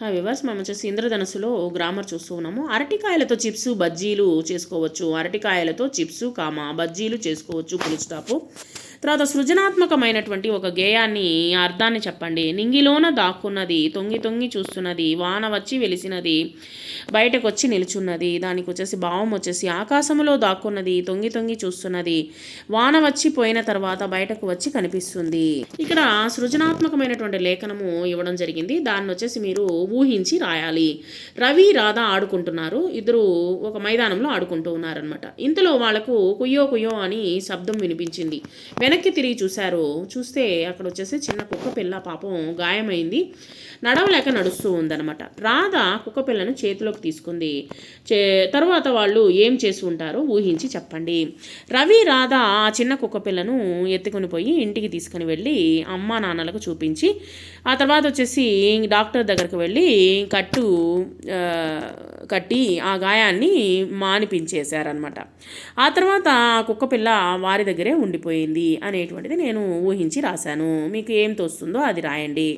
Hi viewers మనం వచ్చేసి ఇంద్రధనుసులో grammar చూస్తూ ఉన్నాము. అరటికాయలతో చిప్స్ బజ్జీలు చేసుకోవచ్చు. అరటికాయలతో చిప్స్ కామా బజ్జీలు చేసుకోవచ్చు పులుస్టాపు తర్వాత సృజనాత్మకమైనటువంటి ఒక గేయాన్ని అర్థాన్ని చెప్పండి. నింగిలోన దాక్కున్నది తొంగి తొంగి చూస్తున్నది వాన వచ్చి వెలిసినది బయటకు వచ్చి నిలుచున్నది దానికి వచ్చేసి భావం వచ్చేసి ఆకాశంలో దాక్కున్నది తొంగి తొంగి చూస్తున్నది వాన వచ్చి పోయిన తర్వాత బయటకు వచ్చి కనిపిస్తుంది. ఇక్కడ సృజనాత్మకమైనటువంటి లేఖనము ఇవ్వడం జరిగింది. దాన్ని వచ్చేసి మీరు ఊహించి రాయాలి. రవి రాధ ఆడుకుంటున్నారు. ఇద్దరు ఒక మైదానంలో ఆడుకుంటూ ఉన్నారనమాట ఇంతలో వాళ్ళకు కుయ్యో కుయ్యో అని శబ్దం వినిపించింది. వెనక్కి తిరిగి చూశారు. చూస్తే అక్కడ వచ్చేసి చిన్న కుక్క పిల్ల పాపం గాయమైంది. నడవలేక నడుస్తూ ఉందన్నమాట. రాధ కుక్కపిల్లను చేతిలోకి తీసుకుంది. చే తర్వాత వాళ్ళు ఏం చేసి ఉంటారో ఊహించి చెప్పండి. రవి రాధ ఆ చిన్న కుక్కపిల్లను ఎత్తుకుని ఎత్తుకొని పోయి ఇంటికి తీసుకుని వెళ్ళి అమ్మా నాన్నలకు చూపించి ఆ తర్వాత వచ్చేసి డాక్టర్ దగ్గరికి వెళ్ళి కట్టు కట్టి ఆ గాయాన్ని మానిపించేశారనమాట ఆ తర్వాత ఆ కుక్కపిల్ల వారి దగ్గరే ఉండిపోయింది అనేటువంటిది నేను ఊహించి రాశాను. మీకు ఏం తోస్తుందో అది రాయండి.